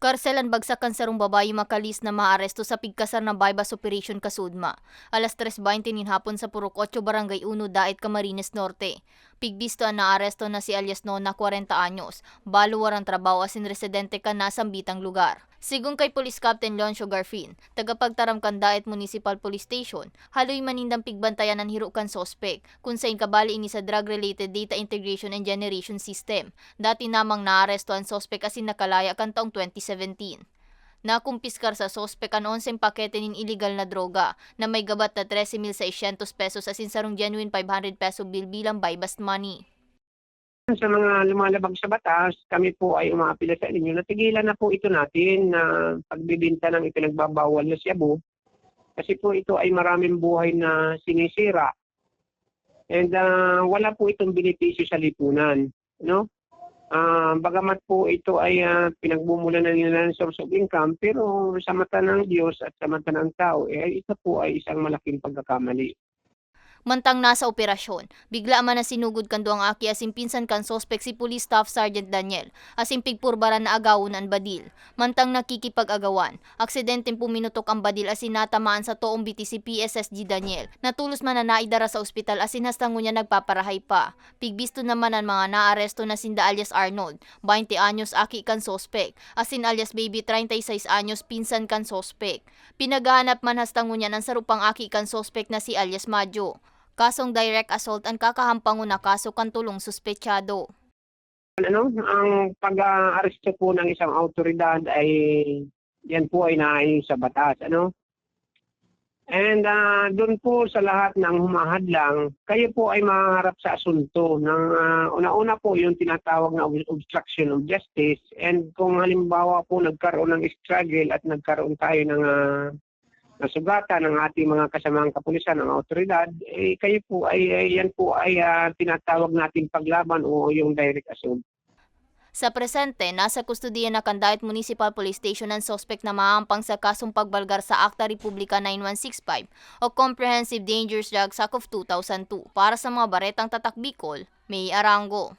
Karselan bagsakan sarong babayi makalis na maaresto sa pigkasar ng bypass operation kasudma. Alas 3.20 nin hapon sa Purok 8 Barangay 1 Dait Camarines Norte. Pigbisto ang naaresto na si alias Nona 40 anyos. Balo warang trabaho asin residente ka na sa bitang lugar. Sigung kay Police Captain Leoncio Garfin, tagapagtaram Daet Municipal Police Station, haloy manindang pigbantayan ng hirukan sospek, kung saan kabali ini sa drug-related data integration and generation system. Dati namang naaresto ang sospek asin nakalaya kan taong 2017. Nakumpiskar sa sospek ang 11 pakete nin illegal na droga na may gabat na 13,600 pesos asin sarong genuine 500 peso bill bilang buy bust money. Sa mga lumalabag sa batas, kami po ay umaapila sa inyo. Natigilan na po ito natin na pagbibinta ng ipinagbabawal na shabu. Kasi po ito ay maraming buhay na sinisira. And ah, wala po itong benepisyo sa lipunan. No? Ah, bagamat po ito ay ah, pinagbumulan na nila ng source of income, pero sa mata ng Diyos at sa mata ng tao, eh, ito po ay isang malaking pagkakamali. Mantang nasa operasyon, bigla man na sinugod kan duang aki asin pinsan kan sospek si Police Staff Sergeant Daniel asin pigpurbaran na agawon ang badil. Mantang nakikipag-agawan, aksidenteng puminutok ang badil asin natamaan sa toong biti PSSG Daniel. Natulos man na naidara sa ospital asin hastango niya nagpaparahay pa. Pigbisto naman ang mga naaresto na sinda alias Arnold, 20 anyos aki kan sospek, asin alias baby 36 anyos pinsan kan sospek. Pinagahanap man hastango niya ng sarupang aki kan sospek na si alias Majo. Kasong direct assault ang kakahampango na kaso kan tulong suspetsado. ano, ang pag-aaresto po ng isang autoridad ay yan po ay naayon sa batas, ano? And ah, doon po sa lahat ng humahadlang, kayo po ay maharap sa asunto ng ah, una-una po yung tinatawag na ob- obstruction of justice and kung halimbawa po nagkaroon ng struggle at nagkaroon tayo ng ah, nasugatan ng ating mga kasamang kapulisan ng autoridad, eh, kayo po ay, ay yan po ay ah, tinatawag nating paglaban o yung direct assault. Sa presente, nasa kustudiya na Candait Municipal Police Station ang sospek na maampang sa kasong pagbalgar sa Akta Republika 9165 o Comprehensive Dangerous Drugs Act of 2002 para sa mga baretang tatak Bicol, May Arango.